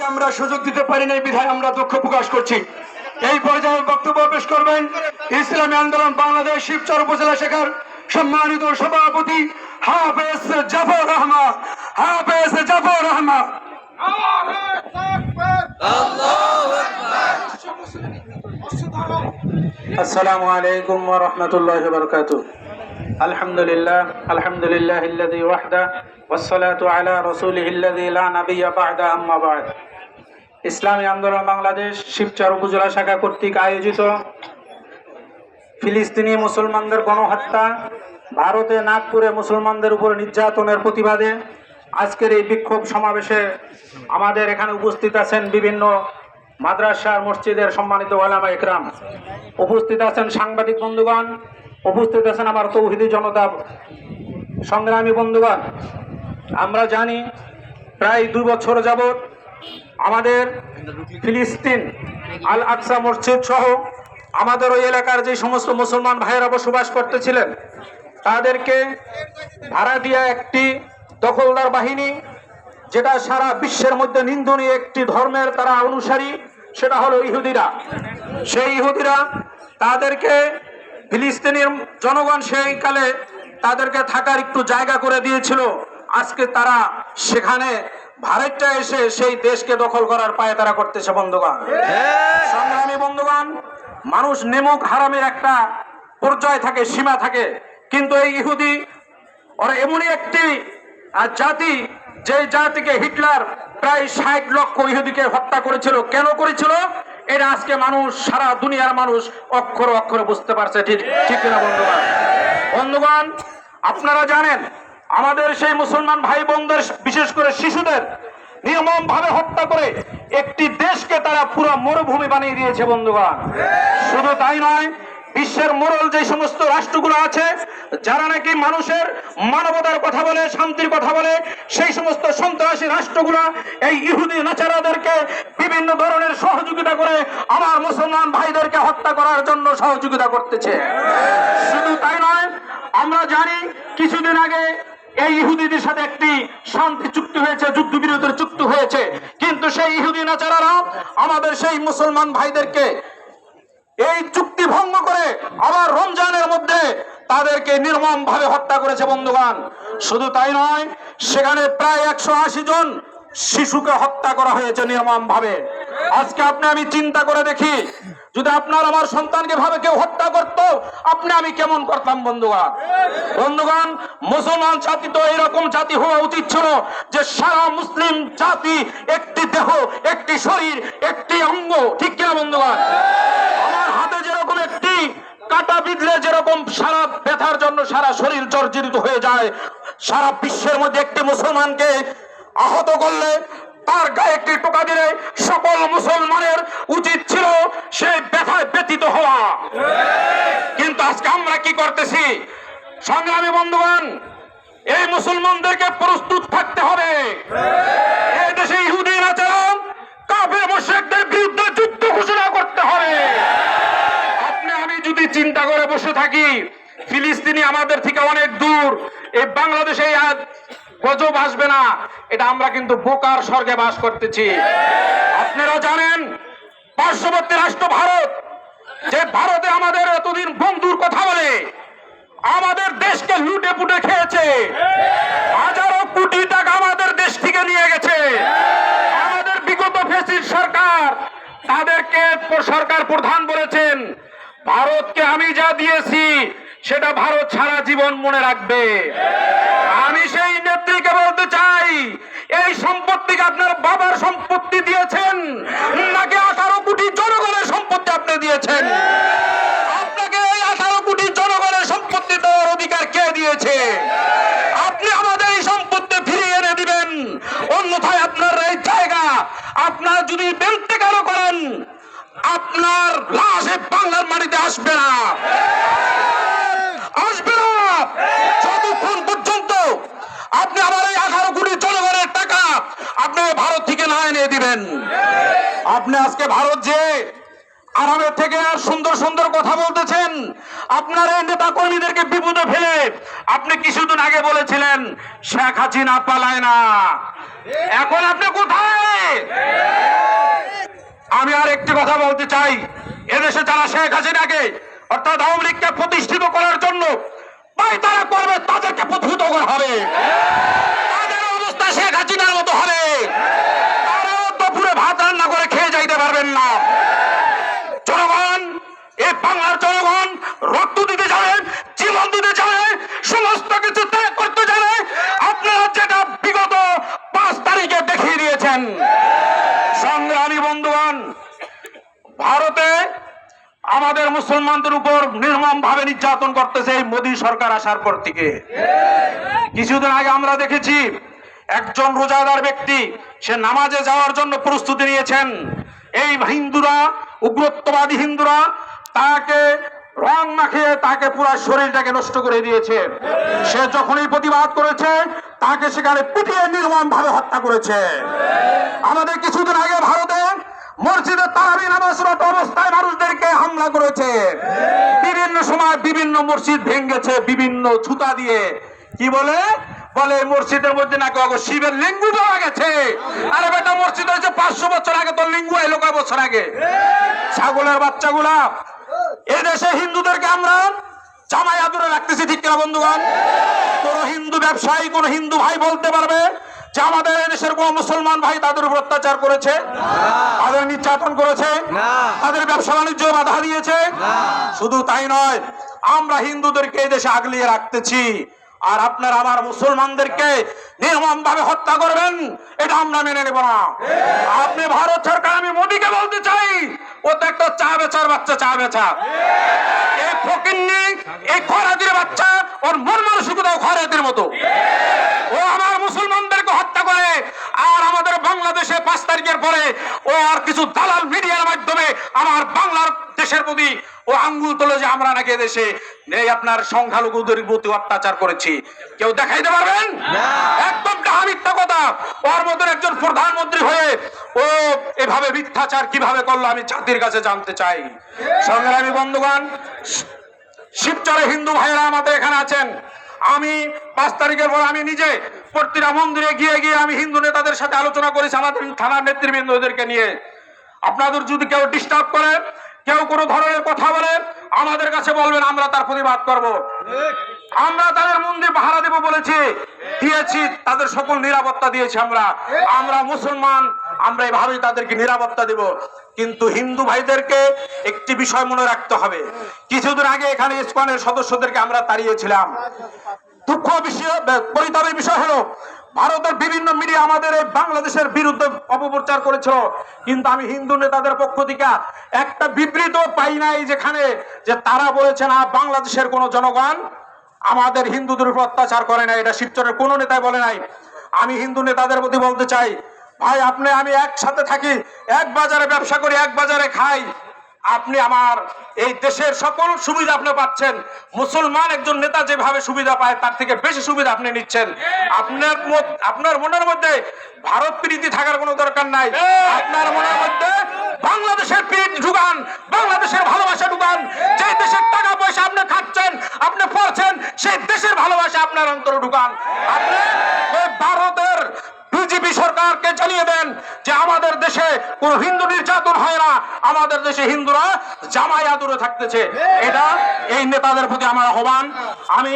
আমরা সুযোগ দিতে পারি নাই বিধায় আমরা দুঃখ প্রকাশ করছি এই পর্যায়ে বক্তব্য পেশ করবেন ইসলামী আন্দোলন বাংলাদেশ শিবচর উপজেলা শাখার সম্মানিত সভাপতি হাফেজ জাফর রহমান হাফেজ জাফর রহমান السلام عليكم ورحمة الله وبركاته الحمد لله الحمد لله الذي وحده والصلاة على رسوله الذي لا نبي بعد أما بعد ইসলামী আন্দোলন বাংলাদেশ শিবচর উপজেলা শাখা কর্তৃক আয়োজিত ফিলিস্তিনি মুসলমানদের গণহত্যা, ভারতে নাগপুরে মুসলমানদের উপর নির্যাতনের প্রতিবাদে আজকের এই বিক্ষোভ সমাবেশে আমাদের এখানে উপস্থিত আছেন বিভিন্ন মাদ্রাসার মসজিদের সম্মানিত ওলামা একরাম। উপস্থিত আছেন সাংবাদিক বন্ধুগণ, উপস্থিত আছেন আমার তৌহিদি জনতা সংগ্রামী বন্ধুগণ। আমরা জানি প্রায় দুই বছর যাবৎ আমাদের ফিলিস্তিন আল আকসা মসজিদ সহ আমাদের ওই এলাকার যে সমস্ত মুসলমান ভাইয়েরা বসবাস করতেছিলেন, তাদেরকে ভাড়া দিয়া একটি দখলদার বাহিনী, যেটা সারা বিশ্বের মধ্যে নিন্দনীয় একটি ধর্মের তারা অনুসারী, সেটা হলো ইহুদিরা। সেই ইহুদিরা তাদেরকে ফিলিস্তিনের জনগণ সেই কালে তাদেরকে থাকার একটু জায়গা করে দিয়েছিল। আজকে তারা সেখানে ভারতটা এসে সেই দেশকে দখল করার পায়ে তারা করতেছে বন্ধুগণ। সংগ্রামী বন্ধুগণ মানুষ নেমুক হারামের একটা পর্যায় থাকে সীমা থাকে। কিন্তু এই ইহুদি ওরা এমনই একটি জাতি যে জাতিকে হিটলার প্রায় ষাট লক্ষ ইহুদিকে হত্যা করেছিল। কেন করেছিল? এটা আজকে মানুষ সারা দুনিয়ার মানুষ অক্ষর অক্ষরে বুঝতে পারছে ঠিক ঠিক কিনা বন্ধুগণ? বন্ধুগণ আপনারা জানেন আমাদের সেই মুসলমান ভাই বোনদের বিশেষ করে শিশুদের নির্মম ভাবে হত্যা করে একটি দেশকে তারা পুরো মরুভূমি বানিয়ে দিয়েছে, বন্ধুগণ। শুধু তাই নয়, বিশ্বের মোরল যে সমস্ত রাষ্ট্রগুলো আছে, যারা নাকি মানুষের মানবতার কথা বলে, শান্তির কথা বলে, সেই সমস্ত সন্ত্রাসী রাষ্ট্রগুলো, এই ইহুদি নাচারাদেরকে বিভিন্ন ধরনের সহযোগিতা করে আমার মুসলমান ভাইদেরকে হত্যা করার জন্য সহযোগিতা করতেছে। শুধু তাই নয়, আমরা জানি, কিছুদিন আগে এই ইহুদিদের সাথে একটি শান্তি চুক্তি হয়েছে যুদ্ধ বিরোধের চুক্তি হয়েছে। কিন্তু সেই ইহুদি নাচারারা আমাদের সেই মুসলমান ভাইদেরকে এই চুক্তি ভঙ্গ করে আবার রমজানের মধ্যে তাদেরকে নির্মম ভাবে হত্যা করেছে বন্ধুগান শুধু তাই নয়, সেখানে প্রায় একশো আশি জন শিশুকে হত্যা করা হয়েছে নির্মম ভাবে আজকে আপনি আমি চিন্তা করে দেখি, যদি আপনার আমার সন্তানকে ভাবে কেউ হত্যা করত, আপনি আমি কেমন করতাম বন্ধুগণ? বন্ধুগণ, মুসলমান জাতি তো এরকম জাতি হওয়া উচিত ছিল যে সারা মুসলিম জাতি একটি দেহ, একটি শরীর, একটি অঙ্গ। ঠিক কিনা বন্ধুগণ? আমার হাতে যেরকম একটি কাটা বিঁধলে যেরকম সারা ব্যথার জন্য সারা শরীর জর্জরিত হয়ে যায়, সারা বিশ্বের মধ্যে একটি মুসলমানকে আহত করলে তার গায়ে একটি টোকা দিলে সকল মুসলমানের উচিত ছিল সেই ব্যথায় ব্যতীত হওয়া। কিন্তু আজকে আমরা কি করতেছি? সংগ্রামী বন্ধুগণ, এই মুসলমানদেরকে প্রস্তুত থাকতে হবে। এই দেশে ইহুদি আচরণ, কাফের মুশরিকদের বিরুদ্ধে যুদ্ধ ঘোষণা করতে হবে। আপনি, আমি যদি চিন্তা করে বসে থাকি, ফিলিস্তিনি আমাদের থেকে অনেক দূর। এই বাংলাদেশে গজব আসবে না। এটা আমরা কিন্তু বোকার স্বর্গে বাস করতেছি। আপনারা জানেন, পার্শ্ববর্তী রাষ্ট্র ভারত, যে ভারতে আমাদের এতদিন বন্ধুর কথা বলে, আমাদের দেশকে লুটে পুটে খেয়েছে। হাজারো কোটি টাকা আমাদের দেশ থেকে নিয়ে গেছে। আমাদের বিগত ফেসির সরকার, তাদেরকে সরকার প্রধান বলেছেন, ভারতকে আমি যা দিয়েছি, সেটা ভারত সারা জীবন মনে রাখবে। আমি সেই নেত্রীকে বলতে চাই এই সম্পত্তিকে আপনার বাবার সম্পত্তি দিয়েছেন। নাকি আঠারো কোটি জনগণের সম্পত্তি আপনি দিয়েছেন। আপনাকে এই আঠারো কোটি জনগণের সম্পত্তি দেওয়ার অধিকার কে দিয়েছে? আপনি আমাদের এই সম্পত্তি ফিরিয়ে এনে দিবেন। অন্যথায় আপনার এই জায়গা আপনার যদি বেলতে কারও করেন, আপনার লাশ বাংলার মাটিতে আসবে না। আসবে না। যতক্ষণ পর্যন্ত আপনি আমার এই আঠারো কোটি জনগণের টাকা আপনি ভারত না এনে দিবেন। আপনি আজকে ভারত যে আরামের থেকে আর সুন্দর সুন্দর কথা বলতেছেন, আপনার এই নেতা কর্মীদেরকে বিপদে ফেলে আপনি কিছুদিন আগে বলেছিলেন, শেখ হাসিনা পালায় না। এখন আপনি কোথায়? আমি আর একটি কথা বলতে চাই, এদেশে যারা শেখ হাসিনাকে অর্থাৎ আওয়ামী লীগকে প্রতিষ্ঠিত করার জন্য ভাই তারা করবে, তাদেরকে প্রতিষ্ঠিত করা হবে। তাদের অবস্থা শেখ হাসিনার মতো হবে। ভাত রান্না করে খেয়ে যাইতে পারবেন না। জনগণ এই বাংলার জনগণ, রক্ত দিতে জানে জীবন দিতে জানে সমস্ত কিছু ত্যাগ করতে জানে আপনারা যেটা বিগত পাঁচ তারিখে দেখিয়ে দিয়েছেন। সংগ্রামী বন্ধুগণ, ভারতে আমাদের মুসলমানদের উপর নির্মম ভাবে নির্যাতন করতেছে এই মোদী সরকার আসার পর থেকে। কিছুদিন আগে আমরা দেখেছি একজন রোজাদার ব্যক্তি, সে নামাজে যাওয়ার জন্য প্রস্তুতি নিয়েছেন। এই হিন্দুরা, উগ্রত্ববাদী হিন্দুরা, তাকে রং মাখিয়ে তাকে পুরো শরীরটাকে নষ্ট করে দিয়েছে। সে যখনই প্রতিবাদ করেছে, তাকে সেখানে পিটিয়ে নির্মম ভাবে হত্যা করেছে। আমাদের কিছুদিন আগে ভারতে মসজিদে তারাবি নামাজরত অবস্থায় মানুষদেরকে হামলা করেছে। বিভিন্ন সময় বিভিন্ন মসজিদ ভেঙ্গেছে বিভিন্ন ছুতা দিয়ে। কি বলে? বলে মসজিদের মধ্যে নাকি অগ শিবের লিঙ্গু পাওয়া গেছে। আরে বেটা মসজিদ হয়েছে পাঁচশো বছর আগে তোর লিঙ্গু এলো কয় বছর আগে? ছাগলের বাচ্চাগুলা। এদেশে হিন্দুদেরকে আমরা জামাই আদরে রাখতেছি ঠিক কিনা বন্ধুগণ? কোন হিন্দু ব্যবসায়ী কোন হিন্দু ভাই বলতে পারবে যে আমাদের এদেশের কোন মুসলমান ভাই তাদের উপর অত্যাচার করেছে? তাদের নির্যাতন করেছে? তাদের ব্যবসা বাণিজ্য বাধা দিয়েছে? শুধু তাই নয় আমরা হিন্দুদেরকে এই দেশে আগলিয়ে রাখতেছি। আর আপনার আমার মুসলমানদেরকে নির্মম ভাবে হত্যা করবেন, এটা আমরা মেনে নেব না। আপনি ভারত সরকার, আমি মোদীকে বলতে চাই, ও তো একটা চা বেচার বাচ্চা চা বেচা এই ফকিন্নি এই খরাদির বাচ্চা, ওর মন মানসিকতাও খরাদির মতো। ও আমার মুসলমানদেরকে হত্যা করে, আর আমাদের বাংলাদেশে পাঁচ তারিখের পরে ও আর কিছু দালাল মিডিয়ার আমার বাংলার দেশের প্রতি ও আঙ্গুল যে আমরা নাকি দেশে এই আপনার সংখ্যালঘুদের প্রতি অত্যাচার করেছি। কেউ দেখাইতে পারবেন? একদম ডাহা মিথ্যা কথা। ওর মতন একজন প্রধানমন্ত্রী হয়ে ও এভাবে মিথ্যাচার কীভাবে করল আমি জাতির কাছে জানতে চাই। সংগ্রামী বন্ধুগণ শিবচরে হিন্দু ভাইয়েরা আমাদের এখানে আছেন। আমি পাঁচ তারিখের পর আমি নিজে প্রতিটা মন্দিরে গিয়ে গিয়ে আমি হিন্দু নেতাদের সাথে আলোচনা করেছি আমাদের থানার নেতৃবৃন্দদেরকে নিয়ে। আপনাদের যদি কেউ ডিস্টার্ব করে কেউ কোনো ধরনের কথা বলে আমাদের কাছে বলবেন, আমরা তার প্রতিবাদ করব। আমরা তাদের মন্দির পাহারা দেব বলেছি। দিয়েছি, তাদের সকল নিরাপত্তা দিয়েছি আমরা। আমরা মুসলমান, আমরা এভাবেই তাদেরকে নিরাপত্তা দেব। কিন্তু হিন্দু ভাইদেরকে একটি বিষয় মনে রাখতে হবে। কিছুদিন আগে এখানে ইসকনের সদস্যদেরকে আমরা তাড়িয়েছিলাম। দুঃখ বিষয়, পরিতাপের বিষয় হলো ভারতের বিভিন্ন মিডিয়া আমাদের এই বাংলাদেশের বিরুদ্ধে অপপ্রচার করেছিল। কিন্তু আমি হিন্দু নেতাদের পক্ষ থেকে একটা বিবৃত পাই নাই যেখানে যে তারা বলেছে না, বাংলাদেশের কোন জনগণ আমাদের হিন্দুদের উপর অত্যাচার করে নাই। এটা শিবচরের কোনো নেতাই বলে নাই। আমি হিন্দু নেতাদের প্রতি বলতে চাই, ভাই, আপনি, আমি একসাথে থাকি, এক বাজারে ব্যবসা করি, এক বাজারে খাই। আপনি আমার এই দেশের সকল সুবিধা আপনি পাচ্ছেন। মুসলমান একজন নেতা যেভাবে সুবিধা পায়, তার থেকে বেশি সুবিধা আপনি নিচ্ছেন। আপনার আপনার মনের মধ্যে ভারত প্রীতি থাকার কোনো দরকার নাই। আপনার মনের মধ্যে বাংলাদেশের প্রীতি ঢুকান, বাংলাদেশের ভালোবাসা ঢুকান। যে দেশের টাকা পয়সা আপনি খাচ্ছেন, আপনি পড়ছেন, সেই দেশের ভালোবাসা আপনার অন্তরে ঢুকান। আপনি ওই বিজেপি সরকারকে জানিয়ে দেন যে আমাদের দেশে কোন হিন্দু নির্যাতন হয় না। আমাদের দেশে হিন্দুরা জামাই আদরে থাকতেছে। এটা এই নেতাদের প্রতি আমার আহ্বান। আমি